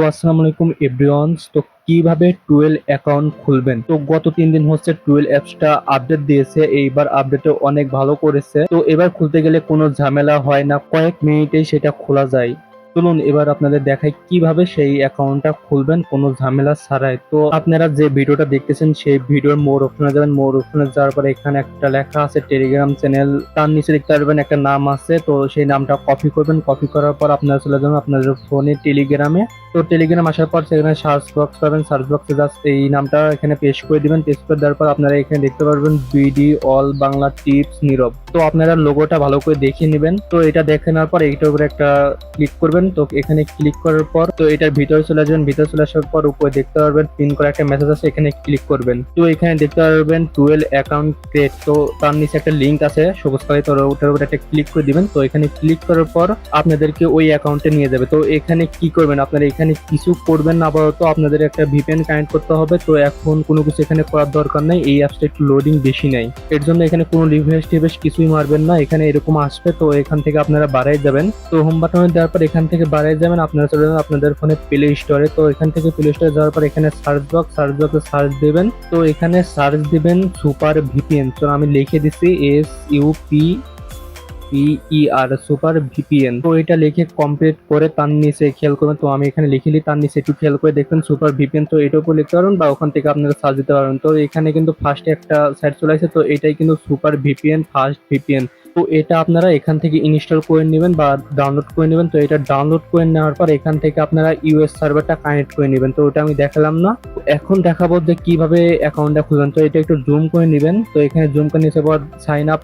তো আসসালামু আলাইকুম এভরিওয়ানস তো কীভাবে টুয়েল অ্যাকাউন্ট খুলবেন? তো গত তিন দিন হচ্ছে টুয়েল অ্যাপসটা আপডেট দিয়েছে, এইবার আপডেটে অনেক ভালো করেছে। তো এবার খুলতে গেলে কোনো ঝামেলা হয় না, কয়েক মিনিটেই সেটা খোলা যায়। চলুন এবার আপনাদের দেখাই কীভাবে সেই অ্যাকাউন্টটা খুলবেন, কোনো ঝামেলা ছাড়াই। তো আপনারা যে ভিডিওটা দেখতেছেন, সেই ভিডিওর মোর অপশনে যাবেন মোর অপশনে যাওয়ার পরে এখানে একটা লেখা আছে টেলিগ্রাম চ্যানেল তার নিচে দেখতে পারবেন একটা নাম আছে, তো সেই নামটা কপি করবেন কপি করার পর আপনারা চলে যাবেন আপনাদের ফোনে টেলিগ্রামে তো টেলিগ্রাম আসার পর সেখানে সার্চ বক্স পাবেন সার্চ বক্সে জাস্ট এই নামটা এখানে পেস্ট করে দিবেন পেস্ট করে দেওয়ার পর আপনারা এখানে দেখতে পারবেন বিডি অল বাংলা টিপস নীরব। তো আপনারা লোগোটা ভালো করে দেখিয়ে নেবেন। তো এটা দেখে নেওয়ার পর এইটার উপরে একটা ক্লিক করবেন তো এখানে ক্লিক করার পর, তো এটার ভিতরে চলে যাবেন ভিতরে চলে আসার পর উপরে দেখতে পারবেন পিন করা একটা মেসেজ আছে, এখানে ক্লিক করবেন। তো এখানে দেখতে পারবেন টুয়েলভ অ্যাকাউন্ট ক্রিয়েট তো তার নিচে একটা লিঙ্ক আছে, সবুজ কালার তো ওটার উপর একটা ক্লিক করে দিবেন। তো এখানে ক্লিক করার পর আপনাদেরকে ওই অ্যাকাউন্টে নিয়ে যাবে। তো এখানে কি করবেন? আপনারা এখানে কিছু করবেন না, আপাতত আপনাদের একটা ভিপিএন কানেক্ট করতে হবে। তো এখন কোনো কিছু এখানে করার দরকার নেই। এই অ্যাপসটা একটু লোডিং বেশি নেই। এর জন্য এখানে কোনো রিভেস টিভেস কিছুই মারবেন না। এখানে এরকম আসবে, তো এখান থেকে আপনারা বাড়াই যাবেন। তো হোম বাটনে দেওয়ার পর এখান থেকে বাড়াই যাবেন, আপনারা চলে যাবেন আপনাদের ফোনে প্লে স্টোরে তো এখান থেকে প্লে স্টোরে যাওয়ার পর এখানে সার্চ বক্স সার্চ বক্সে সার্চ দেবেন। তো এখানে সার্চ দিবেন সুপার ভিপিএন তো আমি লিখে দিচ্ছি S U P PER super VPN তো এটা লিখে কমপ্লিট করে তার নিচে খেয়াল করবেন। তো আমি এখানে লিখে নিই তার নিচে একটু খেয়াল করে দেখবেন সুপার ভিপিএন তো এটার উপর লিখতে পারবেন বা ওখান থেকে আপনারা সার্চ দিতে পারবেন। তো এখানে কিন্তু ফার্স্টে একটা সাইট চলে আসে। তো এটাই কিন্তু সুপার ভিপিএন ফার্স্ট ভিপিএন তো এটা আপনারা এখান থেকে ইনস্টল করে নেবেন বা ডাউনলোড করে নেবেন। তো এটা ডাউনলোড করে নেওয়ার পর এখান থেকে আপনারা ইউএস সার্ভারটা কানেক্ট করে নেবেন। তো ওটা আমি দেখালাম না। এখন দেখাবো যে কীভাবে অ্যাকাউন্টটা খুলবেন। তো এটা একটু জুম করে নেবেন। তো এখানে জুম করে নিচে পর সাইন আপ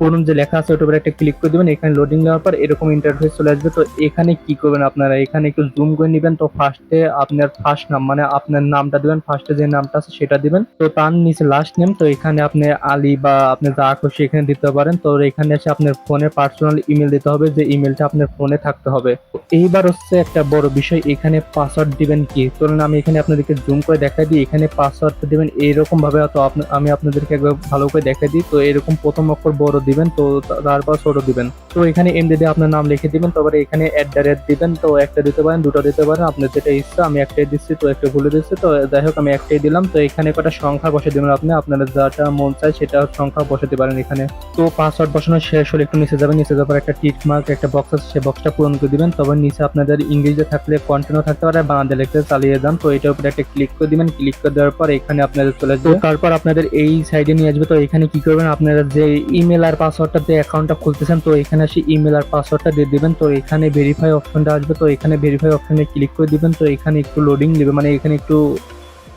করুন যে লেখা আছে, ওটার উপরে একটা ক্লিক করে দিবেন, এখানে লোডিং দেওয়ার পর এরকম ইন্টারফেস চলে আসবে। তো এখানে কি করবেন আপনারা? এখানে একটু জুম করে নেবেন। তো ফার্স্টে আপনার ফার্স্ট নাম মানে আপনার নামটা দিবেন। ফার্স্টে যে নামটা আছে, সেটা দিবেন। তো তার নিচে লাস্ট নেম তো এখানে আপনি আলী বা আপনি যা খুশি এখানে দিতে পারেন। তো এখানে এসে আপনার ফোনে পার্সোনাল ইমেল দিতে হবে, যে ইমেলটা আপনার ফোনে থাকতে হবে। এইবার হচ্ছে একটা বড় বিষয়, এখানে পাসওয়ার্ড দিবেন কি? চলুন আমি এখানে আপনাদেরকে জুম করে দেখাই দিই, এখানে পাসওয়ার্ডটা দিবেন এইরকম ভাবে তো আমি আপনাদেরকে একবার ভালো করে দেখাই দিই। তো এরকম প্রথম অক্ষর বড় দিবেন তো তারপর ছোট দিবেন। তো এখানে এম দিয়ে আপনার নাম লিখে দিবেন তারপরে এখানে অ্যাট দ্য রেট দিবেন তো একটা দিতে পারেন দুটো দিতে পারেন আপনার যেটা ইচ্ছা আমি একটাই দিচ্ছি তো একটা ভুলে দিচ্ছি তো যাই হোক আমি একটাই দিলাম তো এখানে কটা সংখ্যা বসে দিবেন আপনি আপনার যেটা মন চায় সেটা সংখ্যা বসাতে পারেন এখানে। তো পাসওয়ার্ড বসানো শেষ হলে একটু নিচে যাবেন নিচে যাওয়ার পর একটা টিক মার্ক একটা বক্স আছে সেই বক্সটা পূরণ করে দিবেন তবে নিচে আপনাদের ইংরেজিতে থাকলে কন্টিনিউ থাকতে পারে বাংলা লিখতে চালিয়ে যান তো এটার উপরে একটা ক্লিক করে দিবেন ক্লিক করে দেওয়ার পর এখানে আপনাদের চলে আসবে। তারপর আপনাদের এই সাইডে নিয়ে আসবে তো এখানে কি করবেন আপনারা যে ইমেল আর পাসওয়ার্ডটা দিয়ে অ্যাকাউন্টটা খুলতেছেন, তো এখানে এসে ইমেল আর পাসওয়ার্ডটা দিয়ে দিবেন। তো এখানে ভেরিফাই অপশনটা আসবে, তো এখানে ভেরিফাই অপশনে ক্লিক করে দিবেন। তো এখানে একটু লোডিং নেবে মানে এখানে একটু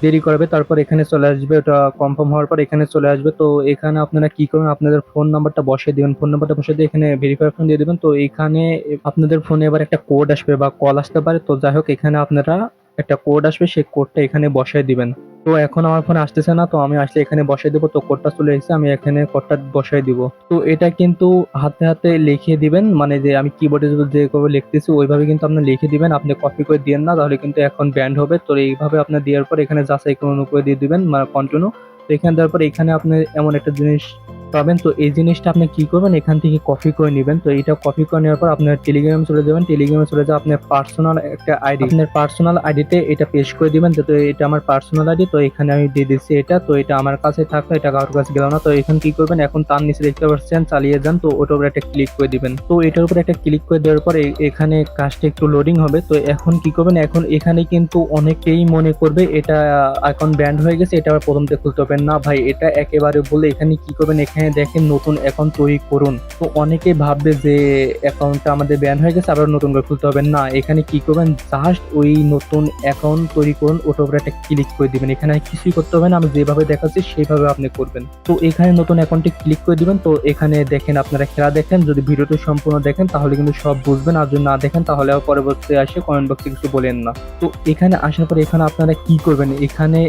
দেরি করবে, তারপর এখানে চলে আসবে। ওটা কনফার্ম হওয়ার পর এখানে চলে আসবে। তো এখানে আপনারা কি করবেন, আপনাদের ফোন নাম্বারটা বসিয়ে দিবেন। ফোন নাম্বারটা বসিয়ে দিয়ে এখানে ভেরিফাই অপশন দিয়ে দিবেন। তো এখানে আপনাদের ফোনে এবার একটা কোড আসবে বা কল আসতে পারে। তো যাই হোক, এখানে আপনারা একটা কোড আসবে, সেই কোডটা এখানে বসায় দিবেন। তো এখন আমার ফোনে আসতেছে না, তো আমি আসলে এখানে বসাই দেবো, তো কোডটা চলে এসেছে, আমি এখানে কোডটা বসাই দিব। তো এটা কিন্তু হাতে হাতে লিখে দিবেন মানে যে আমি কিবোর্ডে যেভাবে লিখতেছি, ওইভাবে কিন্তু আপনি লিখে দিবেন, আপনি কপি করে দিয়েন না, তাহলে কিন্তু এখন ব্যান্ড হবে। তো এইভাবে আপনি দেওয়ার পর এখানে যাচাই করুন করে দিয়ে দিবেন মানে কন্টিনিউ তো এখানে দেওয়ার পর এখানে আপনি এমন একটা জিনিস পাবেন। তো এই জিনিসটা আপনি কি করবেন? এখান থেকে কপি করে নেবেন। তো এটা কপি করে নেওয়ার পর আপনার টেলিগ্রামে চলে যাবেন। টেলিগ্রামে চলে যাওয়া আপনার পার্সোনাল একটা আইডি আপনার পার্সোনাল আইডিতে এটা পেস্ট করে দিবেন। তো এটা আমার পার্সোনাল আইডি তো এখানে আমি দিয়ে দিচ্ছি এটা। তো এটা আমার কাছে থাকল। এটা কারোর কাছে গেল না। তো এখন কি করবেন? এখন তার নিচে দেখতে পাচ্ছেন, চালিয়ে যান। তো ওটার উপরে একটা ক্লিক করে দিবেন। তো এটার উপরে একটা ক্লিক করে দেওয়ার পর এখানে কাজটা একটু লোডিং হবে। তো এখন কি করবেন? এখন এখানে কিন্তু অনেকেই মনে করবে, এটা এখন ব্যান্ড হয়ে গেছে। এটা আবার প্রথম থেকে খুলতে হবে না। ভাই, এটা একেবারে বলে এখানে কি করবেন? এখানে দেখেন নতুন অ্যাকাউন্ট তৈরি করুন। তো অনেকে ভাববে যে অ্যাকাউন্টটা আমাদের ব্যান হয়ে গেছে, আবার নতুন করে খুলতে হবে। না, এখানে কি করবেন? জাস্ট ওই নতুন অ্যাকাউন্ট তৈরি করুন, ওটার উপরে একটা ক্লিক করে দিবেন। এখানে কিছুই করতে হবে না, আমি যেভাবে দেখাচ্ছি সেইভাবে আপনি করবেন। তো এখানে নতুন অ্যাকাউন্টে ক্লিক করে দিবেন। তো এখানে দেখেন আপনারা খেলা দেখেন, যদি ভিডিওটি সম্পূর্ণ দেখেন, তাহলে কিন্তু সব বুঝবেন। আর যদি না দেখেন, তাহলে আবার পরবর্তী আসে কমেন্ট বক্সে কিছু বলেন না। তো এখানে আসার পর এখানে আপনারা কি করবেন? এখানে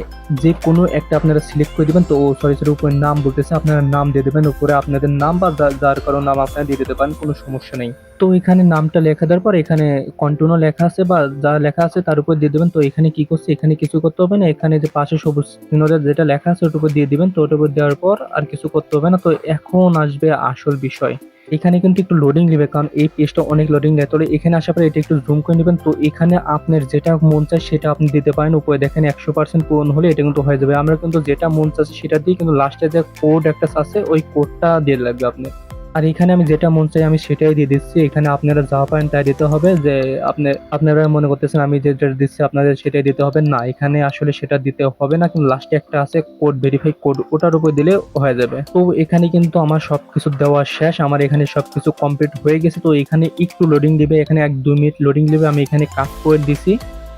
যে কোনো একটা আপনারা সিলেক্ট করে দিবেন। তো সরি সরি উপরে নাম বলতেছে, আপনারা নাম দিয়ে দেবেন, উপরে আপনাদের নাম বা যার কারও নাম আপনারা দিয়ে দিতে পারেন, কোনো সমস্যা নেই। তো এখানে নামটা লেখা দেওয়ার পর এখানে কন্টিনিউ লেখা আছে বা যা লেখা আছে তার উপর দিয়ে দেবেন। তো এখানে কি করছে? এখানে কিছু করতে হবে না, এখানে যে পাশে সবুজ চিহ্নদের যেটা লেখা আছে ওটার উপর দিয়ে দিবেন। তো ওটার উপর দেওয়ার পর আর কিছু করতে হবে না। তো এখন আসবে আসল বিষয়। এখানে কিন্তু একটু লোডিং নেবে, কারণ এই পেজটা অনেক লোডিং নেয়। তবে এখানে আসার পরে এটা একটু জুম করে নেবেন। তো এখানে আপনার যেটা মন চায় সেটা আপনি দিতে পারেন। উপরে দেখেন একশো পার্সেন্ট পূরণ হলে এটা কিন্তু হয়ে যাবে। আমরা কিন্তু যেটা মন চাচ্ছে সেটা দিয়ে কিন্তু লাস্টে যে কোড একটা আছে, ওই কোডটা দিয়ে লাগবে আপনি আর এখানে আমি যেটা মন চাই আমি সেটাই দিয়ে দিচ্ছি। এখানে আপনারা যা পারেন তাই দিতে হবে যে আপনি, আপনারা মনে করতেছেন আমি যেটা দিচ্ছি আপনাদের সেটাই দিতে হবে। না, এখানে আসলে সেটা দিতে হবে না, কিন্তু লাস্টে একটা আছে কোড ভেরিফাই কোড ওটার উপর দিলে হয়ে যাবে। তো এখানে কিন্তু আমার সব কিছু দেওয়া শেষ, আমার এখানে সব কিছু কমপ্লিট হয়ে গেছে। তো এখানে একটু লোডিং দিবে, এখানে এক, দুই মিনিট লোডিং দিবে, আমি এখানে কাট করে দিছি।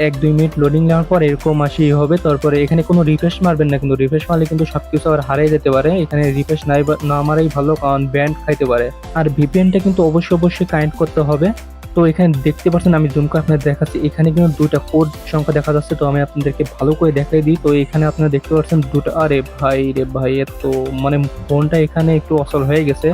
এক দুই মিনিট লোডিং নেওয়ার পর এরকম আসি হবে। তারপরে এখানে কোনো রিফ্রেশ মারবেন না, কিন্তু রিফ্রেশ মারলে কিন্তু সবকিছু আবার হারিয়ে যেতে পারে। এখানে রিফ্রেশ নাই না মারাই ভালো, কারণ ব্যান্ড খাইতে পারে। আর ভিপিএনটা কিন্তু অবশ্যই অবশ্যই কানেক্ট করতে হবে। তো এখানে দেখতে পাচ্ছেন আমি জুম করে আপনাদের দেখাচ্ছি, এখানে কিন্তু দুটা কোড সংখ্যা দেখা যাচ্ছে। তো আমি আপনাদেরকে ভালো করে দেখাই দিই। তো এখানে আপনারা দেখতে পাচ্ছেন দুটো, আরে ভাই রে ভাই তো মানে ফোনটা এখানে একটু অসল হয়ে গেছে।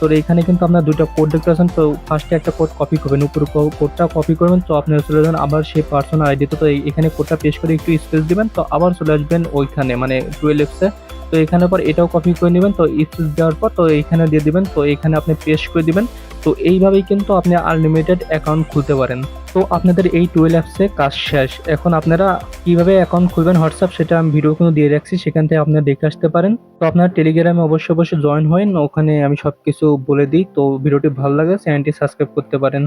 তো এখানে কিন্তু আপনার দুটো কোড দেখতে পাচ্ছেন। তো ফার্স্টে একটা কোড কপি করবেন, উপর কোডটা কপি করবেন। তো আপনি চলে যাবেন আবার সেই পার্সোনাল আইডিতে তো। এখানে কোডটা পেশ করে একটু স্পেস দিবেন, তো আবার চলে আসবেন ওইখানে মানে টুয়েলভ এক্সে তো এখানে পর এটাও কপি করে নেবেন, তো স্পেস দেওয়ার পর তো এইখানে দিয়ে দিবেন। তো এখানে আপনি পেস্ট করে দিবেন। তো এইভাবেই কিন্তু আপনি আনলিমিটেড অ্যাকাউন্ট খুলতে পারেন। তো আপনাদের এই টুয়েলভ অ্যাপসে কাজ শেষ। এখন আপনারা কীভাবে অ্যাকাউন্ট খুলবেন হোয়াটসঅ্যাপ সেটা আমি ভিডিও কোনো দিয়ে রাখছি, সেখান থেকে আপনারা দেখে আসতে পারেন। তো আপনারা টেলিগ্রামে অবশ্যই অবশ্যই জয়েন হন ওখানে আমি সব কিছু বলে দিই। তো ভিডিওটি ভালো লাগে চ্যানেলটি সাবস্ক্রাইব করতে পারেন।